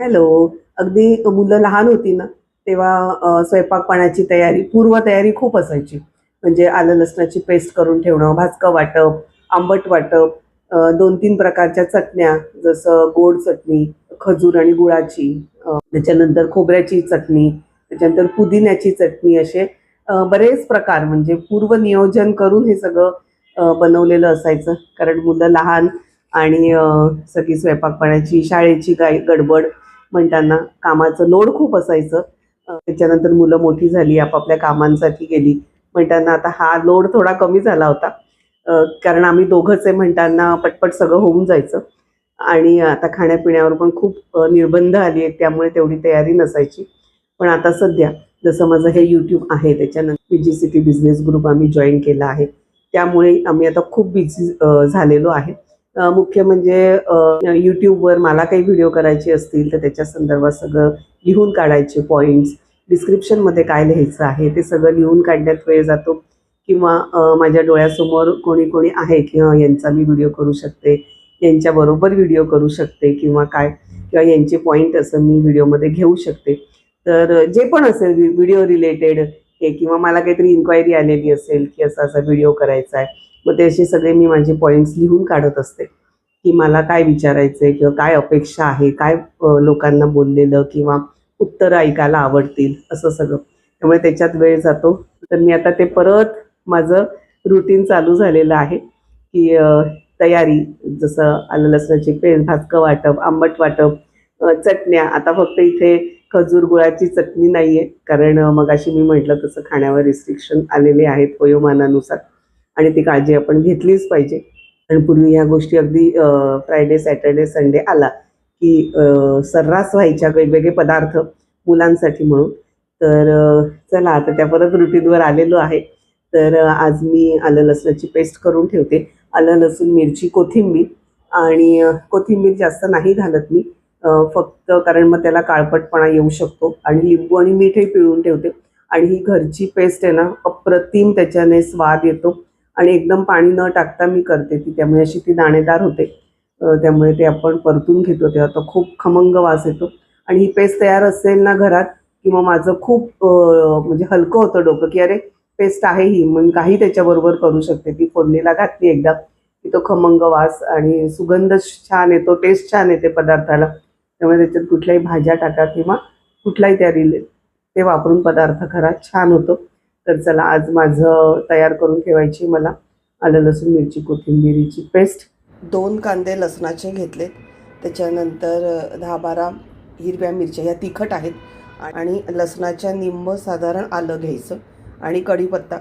Hello. अगदी मुलं लहान होती ना तेव्हा स्वयंपाक पाण्याची तयारी पूर्व तयारी खूप असायची. म्हणजे आलं लसणाची पेस्ट करून ठेवणं भाजकं वाटप आंबट वाटप दोन तीन प्रकारच्या चटण्या जसं गोड चटणी खजूर आणि गुळाची त्याच्यानंतर खोबऱ्याची चटणी त्याच्यानंतर पुदिन्याची चटणी असे बरेच प्रकार. म्हणजे पूर्व नियोजन करून हे सगळं बनवलेलं असायचं. कारण मुलं लहान आणि सगळी सगळी स्वयंपाकपाण्याची शाळेची गाय गडबड म्हणताना कामाचं लोड खूप असायचं. त्याच्यानंतर मुलं मोठी झाली आपापल्या कामांसाठी गेली. म्हणताना आता हा लोड थोडा कमी झाला होता. कारण आम्ही दोघंच आहे म्हणताना पटपट सगळं होऊन जायचं. आणि आता खाण्यापिण्यावर पण खूप निर्बंध आली आहेत त्यामुळे तेवढी तयारी नसायची. पण आता सध्या जसं माझं हे यूट्यूब आहे त्याच्यानंतर P G C T business group आम्ही जॉईन केला आहे. त्यामुळे आम्ही आता खूप बिझी झालेलो आहे. मुख्य म्हणजे यूट्यूबवर मला काही व्हिडिओ करायचे असतील तर त्याच्या संदर्भात सगळं लिहून काढायचे पॉईंट्स डिस्क्रिप्शनमध्ये काय लिहायचं आहे ते सगळं लिहून काढण्यात वेळ जातो. किंवा माझ्या डोळ्यासमोर कोणी कोणी आहे की यांचा मी व्हिडिओ करू शकते यांच्याबरोबर व्हिडिओ करू शकते किंवा काय किंवा यांचे पॉईंट असं मी व्हिडिओमध्ये घेऊ शकते. तर जे पण असेल व्हिडिओ रिलेटेड हे किंवा मला काहीतरी इन्क्वायरी आलेली असेल की असा असा व्हिडिओ करायचा आहे मग ते असे सगळे मी माझे पॉईंट्स लिहून काढत असते. की मला काय विचारायचं आहे किंवा काय अपेक्षा आहे काय लोकांना बोललेलं किंवा उत्तरं ऐकायला आवडतील असं सगळं. त्यामुळे त्याच्यात वेळ जातो. तर मी आता ते परत माझं रुटीन चालू झालेलं आहे. की तयारी जसं आलं लसणाची पेस्ट भाजकं वाटप आंबट वाटप चटण्या. आता फक्त इथे खजूर गुळाची चटणी नाही आहे कारण मग मगाशी मी म्हटलं तसं खाण्यावर रिस्ट्रिक्शन आलेले आहेत वयोमानानुसार. आणि ती काळजी आपण घेतलीच पाहिजे. कारण पूर्वी ह्या गोष्टी अगदी फ्रायडे सॅटर्डे संडे आला की सर्रास व्हायच्या वेगवेगळे पदार्थ मुलांसाठी म्हणून. तर चला आता त्या परत रुटीनवर आलेलो आहे. तर आज मी आलं लसणाची पेस्ट करून ठेवते. आलं लसूण मिरची कोथिंबीर आणि कोथिंबीर जास्त नाही घालत मी. फक्त कारण मग त्याला काळपटपणा येऊ शकतो आणि लिंबू आणि मीठही पिळून ठेवते. आणि ही घरची पेस्ट आहे ना अप्रतिम त्याच्याने स्वाद येतो. आणि एकदम पाणी न टाकता मी करते ती. त्यामुळे अशी ती दाणेदार होते. त्यामुळे ते आपण परतून घेतो तेव्हा तो खूप खमंग वास येतो. आणि ही पेस्ट तयार असेल ना घरात किंवा माझं खूप म्हणजे हलकं होतं डोकं की अरे पेस्ट आहे ही. मग काही त्याच्याबरोबर करू शकते. ती फोडणीला घातली एकदा की तो खमंग वास आणि सुगंध छान येतो टेस्ट छान येते पदार्थाला. त्यामुळे त्याच्यात कुठल्याही भाज्या टाका किंवा कुठलाही त्या रिले ते वापरून पदार्थ घरात छान होतो. तर चला आज माझं तयार करून ठेवायची मला आलं लसूण मिरची कोथिंबिरीची पेस्ट. दोन कांदे लसणाचे घेतले त्याच्यानंतर दहा बारा हिरव्या मिरच्या ह्या तिखट आहेत. आणि लसणाच्या निंब साधारण आलं घ्यायचं आणि कढीपत्ता.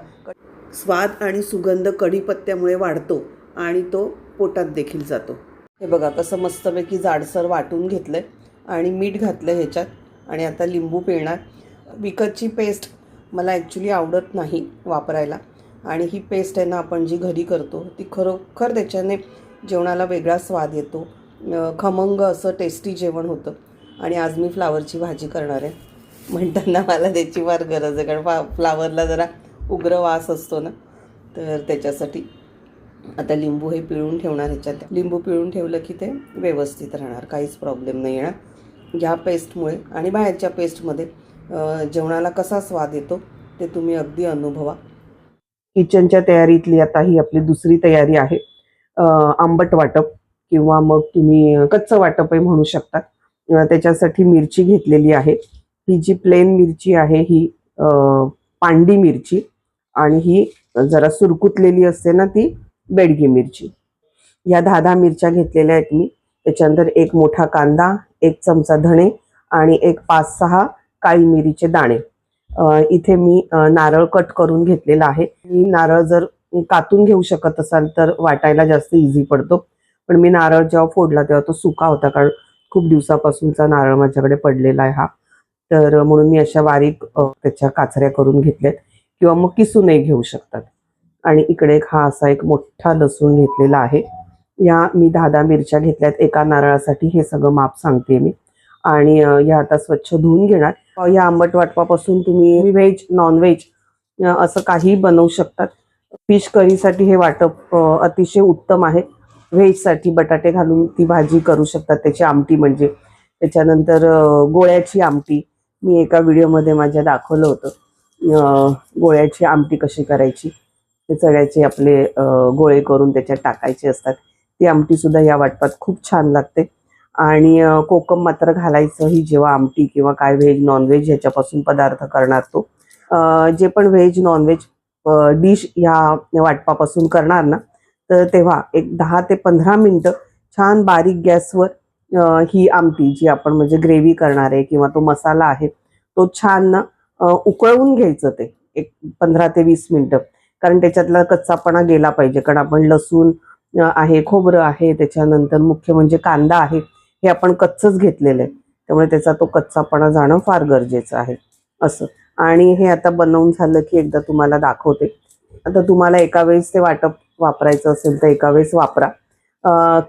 स्वाद आणि सुगंध कढीपत्त्यामुळे वाढतो आणि तो पोटात देखील जातो. हे बघा कसं मस्तपैकी जाडसर वाटून घेतलं आहे आणि मीठ घातलं ह्याच्यात. आणि आता लिंबू पिळणार. विकतची पेस्ट मला ॲक्च्युली आवडत नाही वापरायला. आणि ही पेस्ट आहे ना आपण जी घरी करतो ती खरोखर त्याच्याने जेवणाला वेगळा स्वाद येतो. खमंग असं टेस्टी जेवण होतं. आणि आज मी फ्लावरची भाजी करणार आहे. म्हणताना मला त्याची फार गरज आहे. कारण फा फ्लावरला जरा उग्र वास असतो ना तर त्याच्यासाठी आता लिंबू हे पिळून ठेवणार ह्याच्यात. लिंबू पिळून ठेवलं की ते व्यवस्थित राहणार. काहीच प्रॉब्लेम नाही येणार ह्या पेस्टमुळे आणि बाहेरच्या पेस्टमध्ये जेवणाला कसा स्वाद येतो ते तुम्ही अगदी अनुभवा. किचनच्या तयारीतली आता ही आपली दुसरी तयारी आहे. आंबट वाटप किंवा मग तुम्ही कच्चं वाटपही म्हणू शकता. त्याच्यासाठी मिरची घेतलेली आहे. ही जी प्लेन मिरची आहे ही पांडी मिरची आणि ही जरा सुरकुतलेली असते ना ती बेडगी मिरची. या दहा दहा मिरच्या घेतलेल्या आहेत मी. त्याच्यानंतर एक मोठा कांदा एक चमचा धणे आणि एक पाच सहा काळी मिरीचे दाणे. इथे मी नारळ कट करून घेतलेला आहे. मी नारळ जर कातून घेऊ शकत असाल तर वाटायला जास्त इझी पडतो. पण मी नारळ जेव्हा फोडला तेव्हा तो सुका होता कारण खूप दिवसापासूनचा नारळ माझ्याकडे पडलेला आहे हा. तर म्हणून मी अशा बारीक त्याच्या काचऱ्या करून घेतल्यात किंवा मग किसूनही घेऊ शकतात. आणि इकडे एक हा असा एक मोठा लसूण घेतलेला आहे. या मी दहा दहा मिरच्या घेतल्यात. एका नारळासाठी हे सगळं माप सांगते मी. आणि अ, या आता स्वच्छ धुवून घेणार. या आंबट वाटपापासून तुम्ही व्हेज नॉनव्हेज असं काही बनवू शकतात. फिश करीसाठी हे वाटप अतिशय उत्तम आहे. व्हेजसाठी बटाटे घालून ती भाजी करू शकतात. त्याची आमटी म्हणजे त्याच्यानंतर गोळ्याची आमटी. मी एका व्हिडिओमध्ये माझ्या दाखवलं होतं. गोळ्याची आमटी कशी करायची? ते चण्याचे आपले गोळे करून त्याच्यात टाकायचे असतात. ती आमटी सुद्धा या वाटपात खूप छान लागते. आणि कोकम मात्र घालायचं ही जेव्हा आमटी किंवा काय व्हेज नॉनव्हेज ह्याच्यापासून पदार्थ करणार तो. जे पण व्हेज नॉनव्हेज डिश ह्या वाटपापासून करणार ना तर तेव्हा एक दहा ते पंधरा मिनटं छान बारीक गॅसवर ही आमटी जी आपण म्हणजे ग्रेव्ही करणार आहे किंवा तो मसाला आहे तो छान ना उकळवून घ्यायचं ते एक पंधरा ते वीस मिनटं. कारण त्याच्यातला कच्चापणा गेला पाहिजे कारण आपण लसूण आहे खोबरं आहे त्याच्यानंतर मुख्य म्हणजे कांदा आहे हे आपण कच्चच घेतलेलं आहे. त्यामुळे त्याचा तो कच्चापणा जाणं फार गरजेचं आहे. असं. आणि हे आता बनवून झालं की एकदा तुम्हाला दाखवते. आता तुम्हाला एका वेळेस ते वाटप वापरायचं असेल तर एका वेळेस वापरा.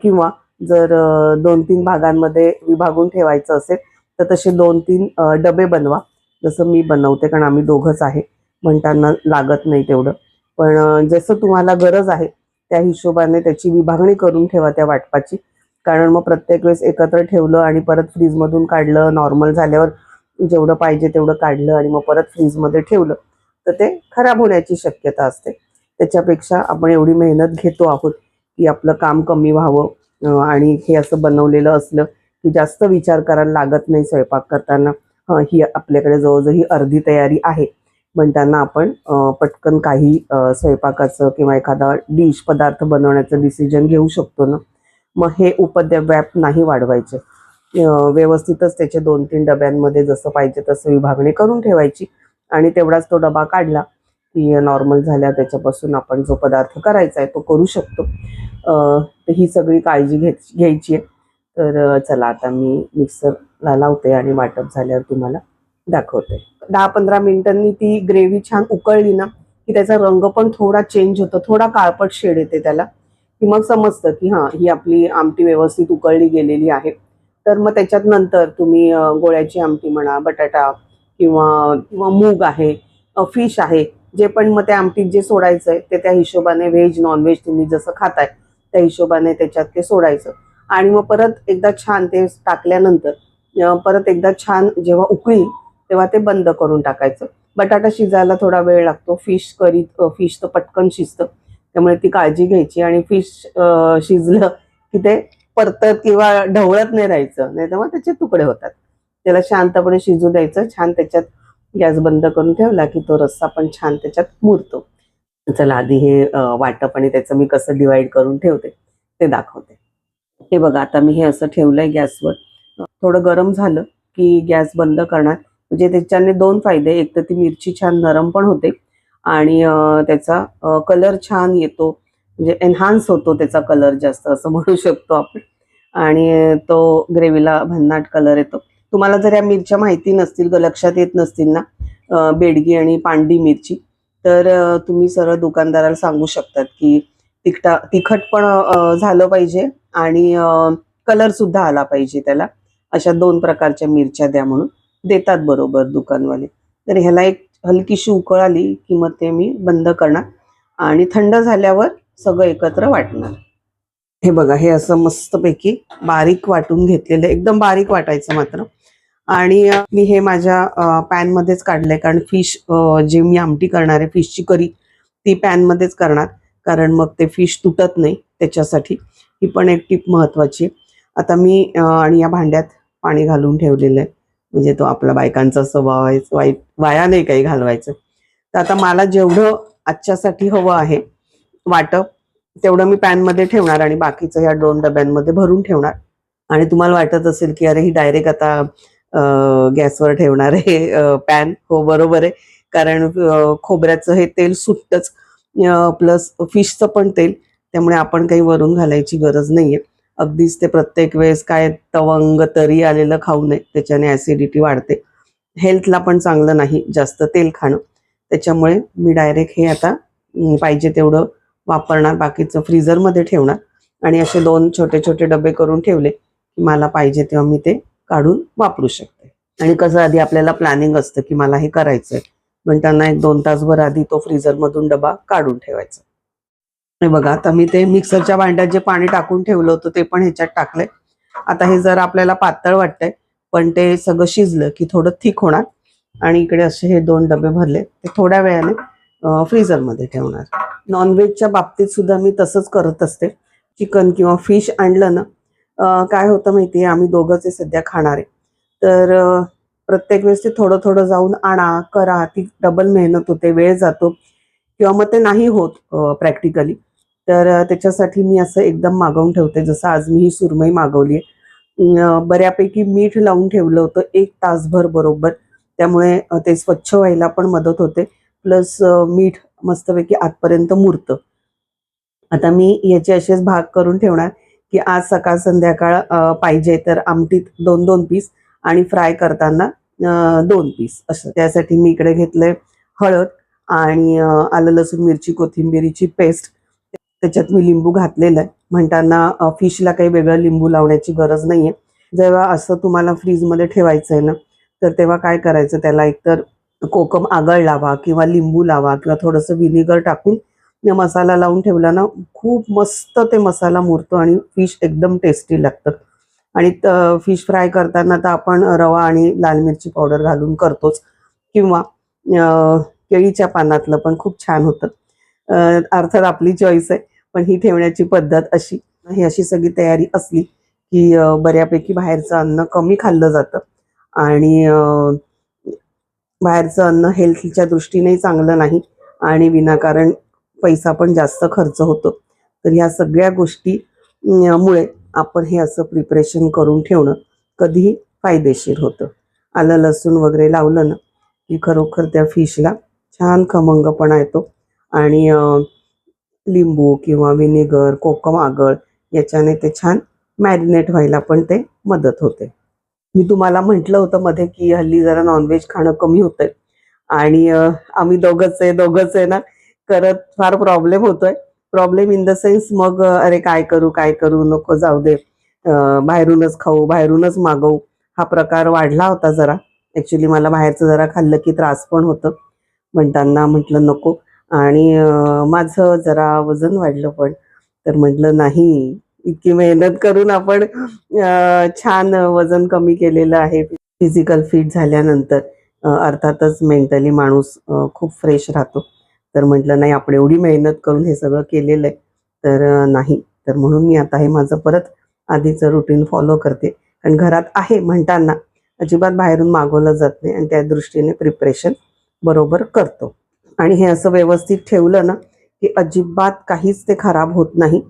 किंवा जर दोन तीन भागांमध्ये विभागून ठेवायचं असेल तर तसे दोन तीन डबे बनवा. जसं मी बनवते कारण आम्ही दोघंच आहे. म्हणताना लागत नाही तेवढं. पण जसं तुम्हाला गरज आहे त्या हिशोबाने त्याची विभागणी करून ठेवा त्या वाटपाची. कारण मग प्रत्येक वेळेस एकत्र ठेवलं आणि परत फ्रीजमधून काढलं नॉर्मल झाल्यावर जेवढं पाहिजे तेवढं काढलं आणि मग परत फ्रीजमध्ये ठेवलं तर ते खराब होण्याची शक्यता असते. त्याच्यापेक्षा आपण एवढी मेहनत घेतो आहोत की आपलं काम कमी व्हावं आणि हे असं बनवलेलं असलं की जास्त विचार करायला लागत नाही स्वयंपाक करताना. ही आपल्याकडे जवळजवळ ही अर्धी तयारी आहे. म्हणताना आपण पटकन काही स्वयंपाकाचं किंवा एखादा डिश पदार्थ बनवण्याचं डिसिजन घेऊ शकतो ना. मग हे उपद्रव्याप नाही वाढवायचे. व्यवस्थितच त्याचे दोन तीन डब्यांमध्ये जसं पाहिजे तसं विभागणी करून ठेवायची. आणि तेवढाच तो डबा काढला की नॉर्मल झाल्या त्याच्यापासून आपण जो पदार्थ करायचा आहे तो करू शकतो. तर ही सगळी काळजी घे घ्यायची आहे. तर चला आता मी मिक्सरला लावते आणि वाटप झाल्यावर तुम्हाला दाखवते. दहा पंधरा मिनिटांनी ती ग्रेव्ही छान उकळली ना की त्याचा रंग पण थोडा चेंज होतो थोडा काळपट शेड येते त्याला. की मग समजतं की हां ही आपली आमटी व्यवस्थित उकळली गेलेली आहे. तर मग त्याच्यात नंतर तुम्ही गोळ्याची आमटी म्हणा बटाटा किंवा मूग आहे फिश आहे जे पण मग त्या आमटीत जे सोडायचं आहे ते त्या हिशोबाने व्हेज नॉनव्हेज तुम्ही जसं खाताय त्या हिशोबाने त्याच्यात ते सोडायचं. आणि मग परत एकदा छान ते टाकल्यानंतर परत एकदा छान जेव्हा उकळी तेव्हा ते बंद करून टाकायचं. बटाटा शिजायला थोडा वेळ लागतो फिश करीत फिश तर पटकन शिजतं. त्यामुळे ती काळजी घ्यायची आणि फिश शिजलं की ते परतत किंवा ढवळत नाही राहायचं. नाही तर मग त्याचे तुकडे होतात. त्याला शांतपणे शिजू द्यायचं. छान त्याच्यात गॅस बंद करून ठेवला की तो रस्सा पण छान त्याच्यात मुरतो. चला आधी हे वाटप आणि त्याचं मी कसं डिवाइड करून ठेवते ते दाखवते. हे बघा आता मी हे असं ठेवलंय गॅसवर. थोडं गरम झालं की गॅस बंद करणार. म्हणजे त्याच्याने दोन फायदे. एक तर ती मिरची छान नरम पण होते. आणि त्याचा कलर छान येतो. म्हणजे एन्हान्स होतो त्याचा कलर जास्त असं म्हणू शकतो आपण. आणि तो ग्रेव्हीला भन्नाट कलर येतो. तुम्हाला जर या मिरच्या माहिती नसतील लक्षात येत नसतील ना बेडगी आणि पांडी मिरची तर तुम्ही सरळ दुकानदाराला सांगू शकतात की तिखटा तिखट पण झालं पाहिजे आणि कलर सुद्धा आला पाहिजे त्याला. अशा दोन प्रकारच्या मिरच्या द्या म्हणून. देतात बरोबर दुकानवाले. तर ह्याला एक हलकीशी उकळ आली की मग ते मी बंद करणार आणि थंड झाल्यावर सगळं एकत्र वाटणार. हे बघा हे असं मस्तपैकी बारीक वाटून घेतलेलं एकदम बारीक वाटायचं मात्र. आणि मी हे माझ्या पॅनमध्येच काढलंय कारण फिश जे मी आमटी करणार आहे फिशची करी ती पॅनमध्येच करणार. कारण मग ते फिश तुटत नाही त्याच्यासाठी. ही पण एक टीप महत्वाची आहे. आता मी आणि या भांड्यात पाणी घालून ठेवलेलं आहे. म्हणजे तो आपला बायकांचा स्वभाव आहे वाईट वाया नाही काही घालवायचं. तर आता मला जेवढं आजच्यासाठी हवं आहे वाटप तेवढं मी पॅनमध्ये ठेवणार आणि बाकीचं ह्या दोन डब्यांमध्ये भरून ठेवणार. आणि तुम्हाला वाटत असेल की अरे ही डायरेक्ट आता गॅसवर ठेवणार आहे पॅन. हो बरोबर आहे. कारण खोबऱ्याचं हे तेल सुटतंच. प्लस फिशचं पण तेल. त्यामुळे आपण काही वरून घालायची गरज नाहीये. अगदीच ते प्रत्येक वेळेस काय तवंग तरी आलेलं खाऊ नये त्याच्याने ऍसिडिटी वाढते. हेल्थला पण चांगलं नाही जास्त तेल खाणं. त्याच्यामुळे मी डायरेक्ट हे आता पाहिजे तेवढं वापरणार बाकीचं फ्रीझरमध्ये ठेवणार. आणि असे दोन छोटे छोटे डबे करून ठेवले की मला पाहिजे तेव्हा मी ते काढून वापरू शकते. आणि कसं आधी आपल्याला प्लॅनिंग असतं की मला हे करायचंय. म्हणताना एक दोन तासभर आधी तो फ्रीझरमधून डबा काढून ठेवायचा. हे बघा आता मी ते मिक्सरच्या भांड्यात जे पाणी टाकून ठेवलं होतं ते पण ह्याच्यात टाकलंय. आता हे जर आपल्याला पातळ वाटतंय पण ते सगळं शिजलं की थोडं थिक होणार. आणि इकडे असे हे दोन डबे भरले ते थोड्या वेळाने फ्रीजरमध्ये ठेवणार. नॉनव्हेजच्या बाबतीत सुद्धा मी तसंच करत असते. चिकन किंवा फिश आणलं ना काय होतं माहिती आहे आम्ही दोघंच आहे सध्या खाणारे तर प्रत्येक वेळेस ते थोडं थोडं जाऊन आणा करा ती डबल मेहनत होते वेळ जातो. किंवा मग ते नाही होत प्रॅक्टिकली तर त्याच्यासाठी मी असं एकदम मागवून ठेवते. जसं आज मी ही सुरमई मागवली बऱ्यापैकी मीठ लावून ठेवलं होतं एक तासभर बरोबर. त्यामुळे ते स्वच्छ व्हायला पण मदत होते. प्लस मीठ मस्तपैकी आतपर्यंत मुरतं. आता मी याचे असेच भाग करून ठेवणार की आज सकाळ संध्याकाळ पाहिजे तर आमटीत दोन दोन पीस आणि फ्राय करताना दोन पीस. असं त्यासाठी मी इकडे घेतलंय हळद आणि आलं लसूण मिरची कोथिंबिरीची पेस्ट त्याच्यात मी लिंबू घातलेलं आहे. म्हणताना फिशला काही वेगळं लिंबू लावण्याची गरज नाहीये. जेव्हा असं तुम्हाला फ्रीजमध्ये ठेवायचं आहे ना तर तेव्हा काय करायचं? त्याला एकतर कोकम आगळ लावा किंवा लिंबू लावा किंवा थोडंसं व्हिनेगर टाकून मसाला लावून ठेवला ना खूप मस्त ते मसाला मुरतो आणि फिश एकदम टेस्टी लागतं आणि फिश फ्राय करताना तर आपण रवा आणि लाल मिरची पावडर घालून करतोच. किंवा केळीच्या पानातलं पण खूप छान होतं. अर्थात आपली चॉईस आहे. पण ही ठेवण्याची पद्धत अशी. ही अशी सगळी तयारी असली की बऱ्यापैकी बाहेरचं अन्न कमी खाल्लं जातं. आणि बाहेरचं अन्न हेल्थच्या दृष्टीने चांगलं नाही. आणि विनाकारण पैसा पण जास्त खर्च होतो. तर ह्या सगळ्या गोष्टी मुळे आपण हे असं प्रिपरेशन करून ठेवणं कधीही फायदेशीर होतं. आलं लसूण वगैरे लावलं ना की खरोखर त्या फिशला छान खमंगपणा येतो. आणि लिंबू किंवा विनेगर कोकम आगळ याच्याने ते छान मॅरिनेट व्हायला पण ते मदत होते. मी तुम्हाला म्हटलं होतं मध्ये की हल्ली जरा नॉनव्हेज खाणं कमी होतंय. आणि आम्ही दोघंच आहे दोघंच आहे ना. करत फार प्रॉब्लेम होतोय. प्रॉब्लेम इन द सेन्स मग अरे काय करू काय करू नको जाऊ दे. बाहेरूनच खाऊ बाहेरूनच मागवू. हा प्रकार वाढला होता जरा. ऍक्च्युली मला बाहेरचं जरा खाल्लं की त्रास पण होतं. म्हणताना म्हटलं नको. आणि माझं जरा वजन वाढलं पण. तर म्हटलं नाही इतकी मेहनत करून आपण छान वजन कमी केलेलं आहे. फिजिकल फिट झाल्यानंतर अर्थातच मेंटली माणूस खूप फ्रेश राहतो. तर म्हटलं नाही आपण एवढी मेहनत करून हे सगळं केलेलं आहे. तर नाही. तर म्हणून मी आता हे माझं परत आधीचं रुटीन फॉलो करते. कारण घरात आहे म्हणताना अजिबात बाहेरून मागवलं जात नाही आणि त्या दृष्टीने प्रिपरेशन बरोबर करतो. आणि हे असं व्यवस्थित ठेवलं ना की अजिबात काहीच ते खराब होत नाही.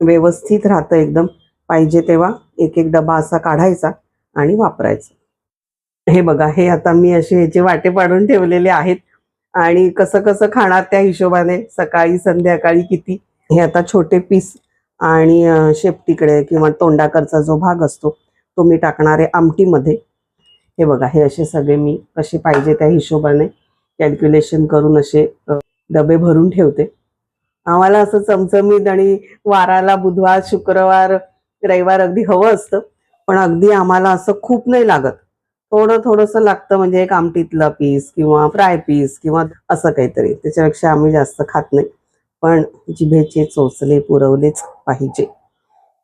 व्यवस्थित राहतं एकदम. पाहिजे तेव्हा एक एक डबा असा काढायचा आणि वापरायचा. हे बघा हे आता मी असे ह्याचे वाटे पाडून ठेवलेले आहेत. आणि कसं कसं खाणार त्या हिशोबाने सकाळी संध्याकाळी किती? हे आता छोटे पीस आणि शेपटीकडे किंवा तोंडाकडचा जो भाग असतो तो मी टाकणार आहे आमटीमध्ये. हे बघा हे असे सगळे मी कसे पाहिजे त्या हिशोबाने कॅल्क्युलेशन करून असे डबे भरून ठेवते. आम्हाला असं चमचमीत आणि वाराला बुधवार शुक्रवार रविवार अगदी हवं असतं. पण अगदी आम्हाला असं खूप नाही लागत. थोडं थोडंसं लागतं म्हणजे एक आमटीतला पीस किंवा फ्राय पीस किंवा असं काहीतरी. त्याच्यापेक्षा आम्ही जास्त खात नाही. पण जिभेचे चोचले पुरवलेच पाहिजे.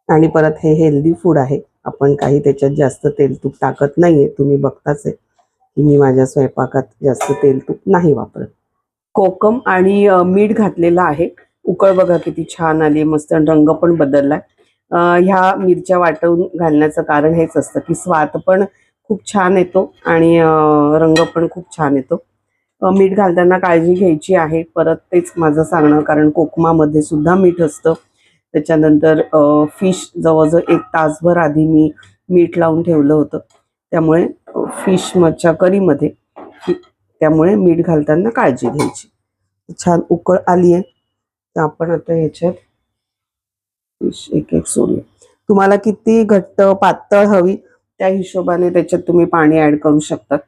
आणि परत हे हेल्दी फूड आहे. आपण काही त्याच्यात जास्त तेल तूप टाकत नाहीये. तुम्ही बघताच आहे. की मी माझ्या स्वयंपाकात जास्त तेल तूप नाही वापरत. कोकम आणि मीठ घातलेलं आहे. उकळ बघा किती छान आली मस्त आणि रंग पण बदललाय. ह्या मिरच्या वाटवून घालण्याचं कारण हेच असतं की स्वाद पण खूप छान येतो आणि रंग पण खूप छान येतो. मीठ घालताना काळजी घ्यायची आहे. परत तेच माझं सांगणं कारण कोकमामध्ये सुद्धा मीठ असतं. त्याच्यानंतर फिश जवळजवळ एक तासभर आधी मी मीठ लावून ठेवलं होतं. त्यामुळे फिश मच्छा करीमध्ये त्यामुळे मीठ घालताना काळजी घ्यायची. छान उकळ आली आहे. तर आपण आता ह्याच्यात फिश एक एक सोडूया. तुम्हाला किती घट्ट पातळ हवी त्या हिशोबाने त्याच्यात तुम्ही पाणी ऍड करू शकतात.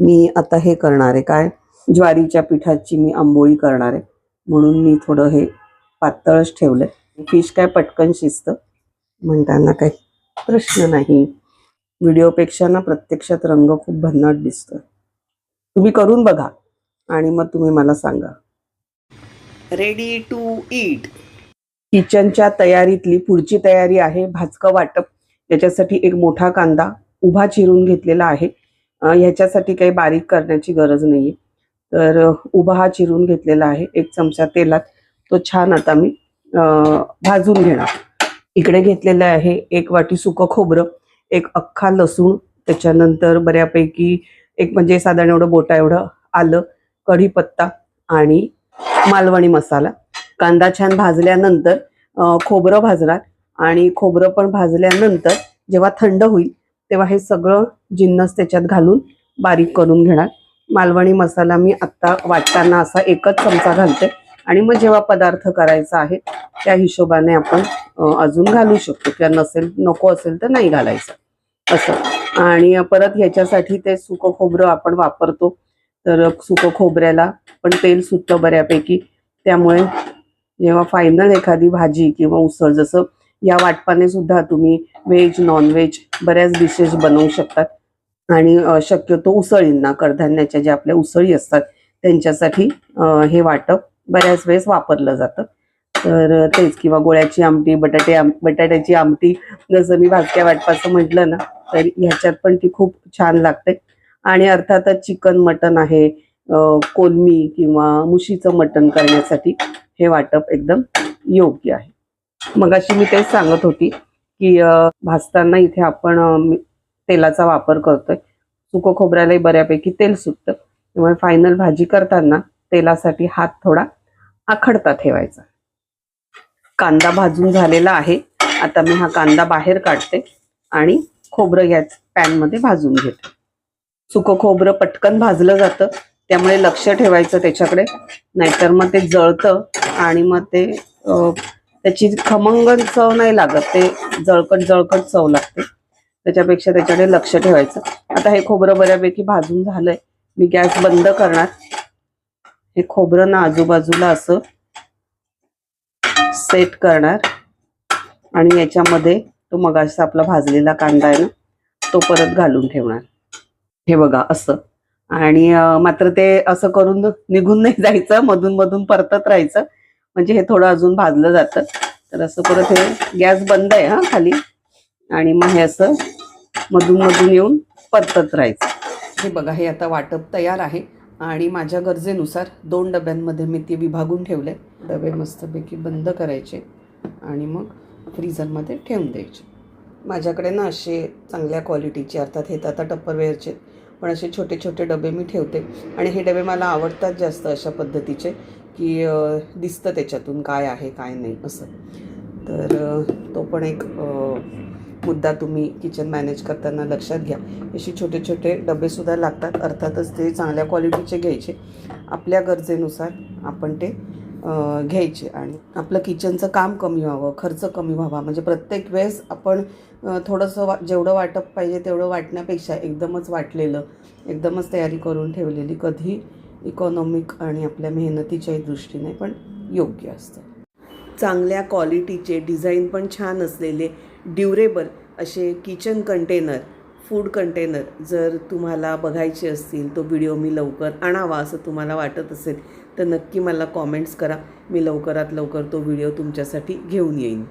मी आता हे करणार आहे. काय? ज्वारीच्या पिठाची मी आंबोळी करणार आहे. म्हणून मी थोडं हे पातळच ठेवलंय. फिश काय पटकन शिजतं? म्हणताना काही प्रश्न नाही. व्हिडिओपेक्षा ना प्रत्यक्षात रंग खूप भन्नाट दिसतोय. तुम्ही करून बघा आणि मग तुम्ही मला सांगा. रेडी टू ईट किचनच्या तयारीतली पुढची तयारी आहे. भाजकं वाटप. याच्यासाठी एक मोठा कांदा उभा चिरून घेतलेला आहे. ह्याच्यासाठी काही बारीक करण्याची गरज नाहीये. तर उभा हा चिरून घेतलेला आहे. एक चमचा तेलात. तो छान आता मी भाजून घेणार. इकडे घेतलेलं आहे एक वाटी सुकं खोबरं. एक अख्खा लसूण त्याच्यानंतर बऱ्यापैकी एक म्हणजे साधारण एवढं बोटा एवढं आलं कढीपत्ता आणि मालवणी मसाला. कांदा छान भाजल्यानंतर खोबरं भाजणार आणि खोबरं पण भाजल्यानंतर जेव्हा थंड होईल तेव्हा हे सगळं जिन्नस त्याच्यात घालून बारीक करून घेणार. मालवणी मसाला मी आत्ता वाटताना असा एकच चमचा घालते आणि मग जेव्हा पदार्थ करायचा आहे त्या हिशोबाने आपण अजून घालू शकतो. किंवा नसेल नको असेल तर नाही घालायचं. असं. आणि परत ह्याच्यासाठी ते सुकं खोबरं आपण वापरतो. तर सुकं खोबऱ्याला पण तेल सुटतं बऱ्यापैकी. त्यामुळे जेव्हा फायनल एखादी भाजी किंवा उसळ जसं या वाटपाने सुद्धा तुम्ही व्हेज नॉनव्हेज बऱ्याच डिशेस बनवू शकतात. आणि शक्यतो उसळींना कडधान्याच्या ज्या आपल्या उसळी असतात त्यांच्यासाठी हे वाटप बऱ्याच वेळेस वापरलं जातं. तर तेच किंवा गोळ्याची आमटी बटाटे आम बटाट्याची आमटी जसं मी भाजक्या वाटपाचं म्हटलं ना तर ह्याच्यात पण ती खूप छान लागते. आणि अर्थातच चिकन मटन आहे कोलमी किंवा मुशीचं मटण करण्यासाठी हे वाटप एकदम योग्य आहे. मगाशी मी तेच सांगत होती की भाजताना इथे आपण तेलाचा वापर करतोय. सुकं खोबऱ्यालाही बऱ्यापैकी तेल सुटतं. त्यामुळे फायनल भाजी करताना तेलासाठी हात थोडा आखडता ठेवायचा. कांदा भाजून झालेला आहे. आता मी हा कांदा बाहेर काढते आणि खोबरं याच पॅनमध्ये भाजून घेते. सुकं खोबरं पटकन भाजलं जातं. त्यामुळे लक्ष ठेवायचं त्याच्याकडे. नाहीतर मग ते जळतं आणि मग ते त्याची खमंग चव नाही लागत. ते जळकट जळकट चव लागते. त्याच्यापेक्षा त्याच्याकडे लक्ष ठेवायचं. आता हे खोबरं बऱ्यापैकी भाजून झालंय. मी गॅस बंद करणार. हे खोबरं ना आजूबाजूला असं सेट करणार. आणि याच्यामध्ये तो मगाचा आपला भाजलेला कांदा आहे ना तो परत घालून ठेवणार. हे बघा असं. आणि मात्र ते असं करून निघून नाही जायचं मधून मधून परतत राहायचं. म्हणजे हे थोडं अजून भाजलं जातं. तर असं परत हे गॅस बंद आहे हा खाली. आणि मग हे असं मधून मधून येऊन परतत राहायचं. हे बघा हे आता वाटप तयार आहे. आणि माझ्या गरजेनुसार दोन डब्यांमध्ये मी ते विभागून ठेवले डबे मस्तपैकी बंद करायचे आणि मग फ्रीझरमध्ये ठेवून द्यायचे. माझ्याकडे ना असे चांगल्या क्वालिटीचे अर्थात हे तर आता टप्परवेअरचे पण असे छोटे छोटे डबे मी ठेवते. आणि हे डबे मला आवडतात जास्त अशा पद्धतीचे की दिसतं त्याच्यातून काय आहे काय नाही असं. तर तो पण एक मुद्दा तुम्ही किचन मॅनेज करताना लक्षात घ्या. अशी छोटे छोटे डबेसुद्धा लागतात अर्थातच ते चांगल्या क्वालिटीचे घ्यायचे. आपल्या गरजेनुसार आपण ते घ्यायचे. आणि आपलं किचनचं काम कमी व्हावं खर्च कमी व्हावा. म्हणजे प्रत्येक वेळेस आपण थोडंसं वा जेवढं वाटप पाहिजे तेवढं वाटण्यापेक्षा एकदमच वाटलेलं एकदमच तयारी करून ठेवलेली कधी इकॉनॉमिक आणि आपल्या मेहनतीच्याही दृष्टीने पण योग्य असतं. चांगल्या क्वालिटीचे डिझाईन पण छान असलेले ड्युरेबल असे किचन कंटेनर फूड कंटेनर जर तुम्हाला बघायचे असतील तो व्हिडिओ मी लवकर आणावा असं तुम्हाला वाटत असेल तर नक्की मला कॉमेंट्स करा. मी लवकरात लवकर तो व्हिडिओ तुमच्यासाठी घेऊन येईन.